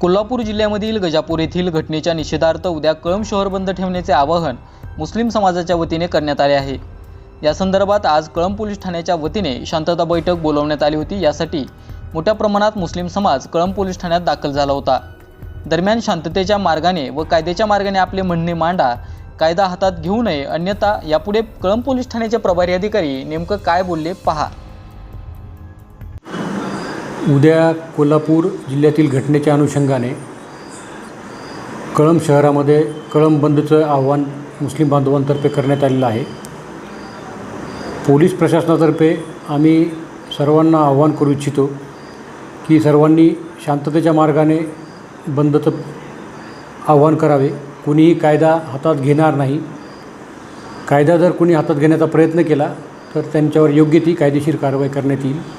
कोल्हापूर जिल्ह्यामधील गजापूर येथील घटनेच्या निषेधार्थ उद्या कळंब शहर बंद ठेवण्याचे आवाहन मुस्लिम समाजाच्या वतीने करण्यात आले आहे. या संदर्भात आज कळंब पोलीस ठाण्याच्या वतीने शांतता बैठक बोलवण्यात आली होती. यासाठी मोठ्या प्रमाणात मुस्लिम समाज कळंब पोलीस ठाण्यात दाखल झाला होता. दरम्यान शांततेच्या मार्गाने व कायद्याच्या मार्गाने आपले म्हणणे मांडा कायदा हातात घेऊ नये. अन्यथा यापुढे कळंब पोलीस ठाण्याचे प्रभारी अधिकारी नेमकं काय बोलले पहा. उद्या कोल्हापूर जिल्ह्यातील घटनेच्या अनुषंगाने कळंब शहरामध्ये कळंब बंदचं आव्हान मुस्लिम बांधवांतर्फे करण्यात आलेलं आहे. पोलीस प्रशासनातर्फे आम्ही सर्वांना आव्हान करू इच्छितो की सर्वांनी शांततेच्या मार्गाने बंदचं आव्हान करावे. कुणीही कायदा हातात घेणार नाही. कायदा जर कुणी हातात घेण्याचा प्रयत्न केला तर त्यांच्यावर योग्य ती कायदेशीर कारवाई करण्यात येईल.